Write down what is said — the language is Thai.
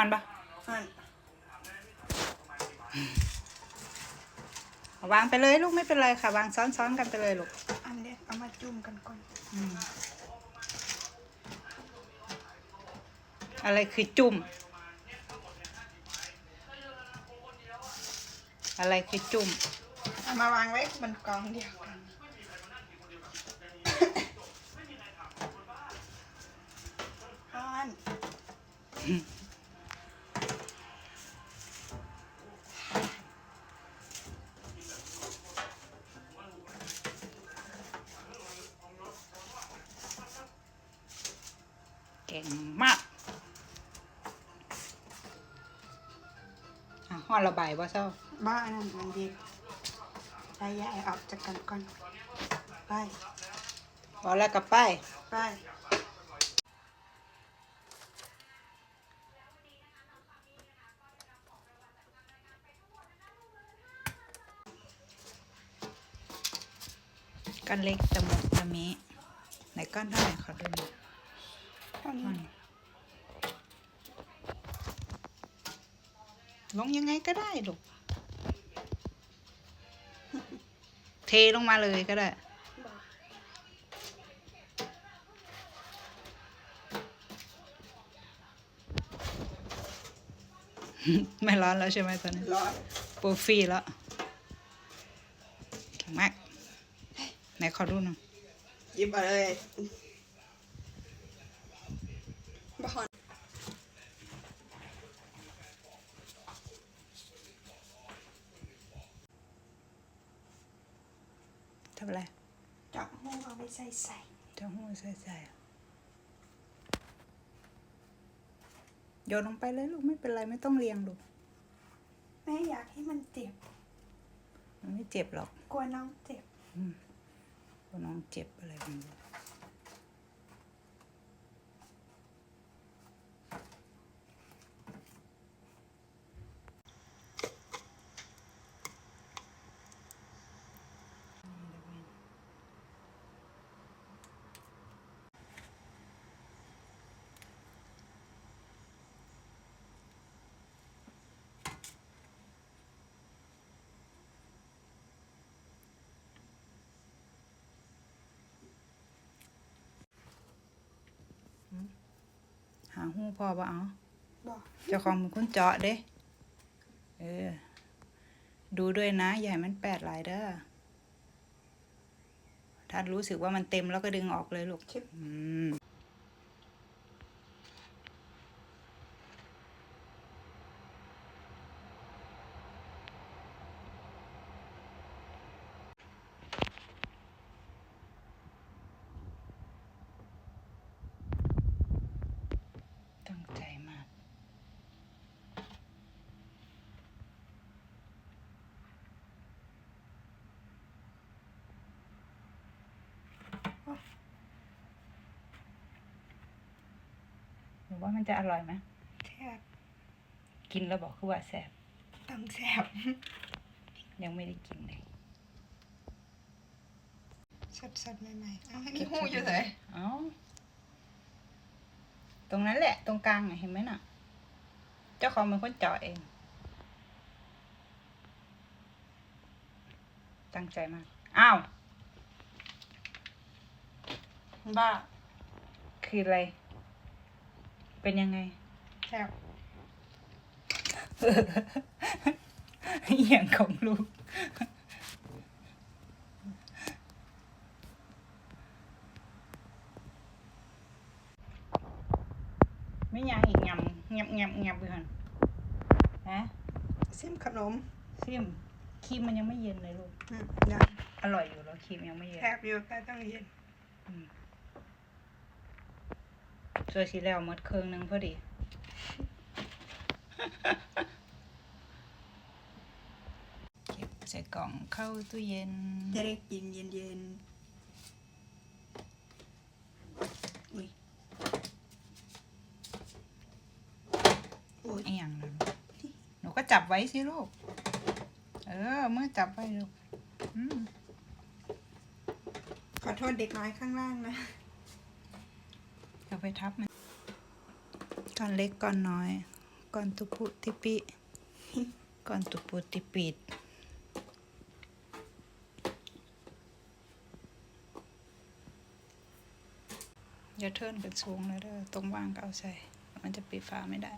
อนปะอะเอาวางไปเลยลูกไม่เป็นไรค่ะ วางซ้อนๆกันไปเลยลูก อันเนี้ยเอามาจุ่มกันก่อนอืมอะไรคือจุ่ม อะไรคือจุ่ม เอามาวางไว้บนกองเดียวกันอ่อน งมากอะห้อนระบายว่าเศร้าบ้าอันนั้นมันดีใช้ยายออกจากกันก่อน ไปพอแล้วกับป้ายไปก้อนเล็กตะมุตะมิไหนก้อนเท่าไหร่ขอดูหน่อย เท่านี้ลงยังไงก็ได้ลูกเทลงมาเลยก็ได้ไม่ร้อนแล้วใช่ไหมตอนนี้ร้อนโปรฟรีแล้วแข็งมากไหนขอดูหน่อยหยิบมาเลย จับหูเอาไปใส่ใส่จะหูใส่ใส่โยนลงไปเลยลูกไม่เป็นไรไม่ต้องเรียงลูกแม่อยากให้มันเจ็บ มันไม่เจ็บหรอก กลัวน้องเจ็บกลัวน้องเจ็บอะไรไมัน หาหูพ่อบ่เอาบอกเจ้าของเป็นคนเจาะเด้ เออ ดูด้วยนะ อย่าให้มันแปดหลายเด้อ ถ้ารู้สึกว่ามันเต็มแล้วก็ดึงออกเลยลูกชิบอืม ตั้งใจมาก หรือ ว่ามันจะอร่อยไหมแทบกินแล้วบอกคือว่าแซ่บต้องแสบยังไม่ได้กินเลยสดสดๆใหม่ๆเอาให้นี่หูอยู่เลยเอ้าตรงนั้นแหละ ตรงกลางน่ะเห็นไหมน่ะ เจ้าของเป็นคนเจาะเอง ตั้งใจมาก อ้าว บ้า คืออะไร เป็นยังไงแสบอหย่างของลูก ไม่ยังอีกงำงับงับงับไปหันฮะซิมขนมซิมครีมมันยังไม่เย็นเลยลูกอืมเดี๋ยวอร่อยอยู่แล้วครีมยังไม่เย็นแทบอยู่แต่ต้องเย็น ช่วยสีแล้วหมดเครื่องหนึงพอดี เก็บใส่กล่องเข้าตู้เย็น จะได้กินเย็นเย็นๆอุ้ยอุ้ยไอ้อย่างนั้นหนูก็จับไว้สิลูก เออเมื่อจับไว้ลูกอืมขอโทษเด็กน้อยข้างล่างนะ อย่าไปทับมันก้อนเล็กก้อนน้อย ก่อนตุปุติปิ ก่อนตุปุติปิดอย่าเทิร์นกันสูงเลยเด้อตรงวางก็เอาใส่ มันจะปิดฝาไม่ได้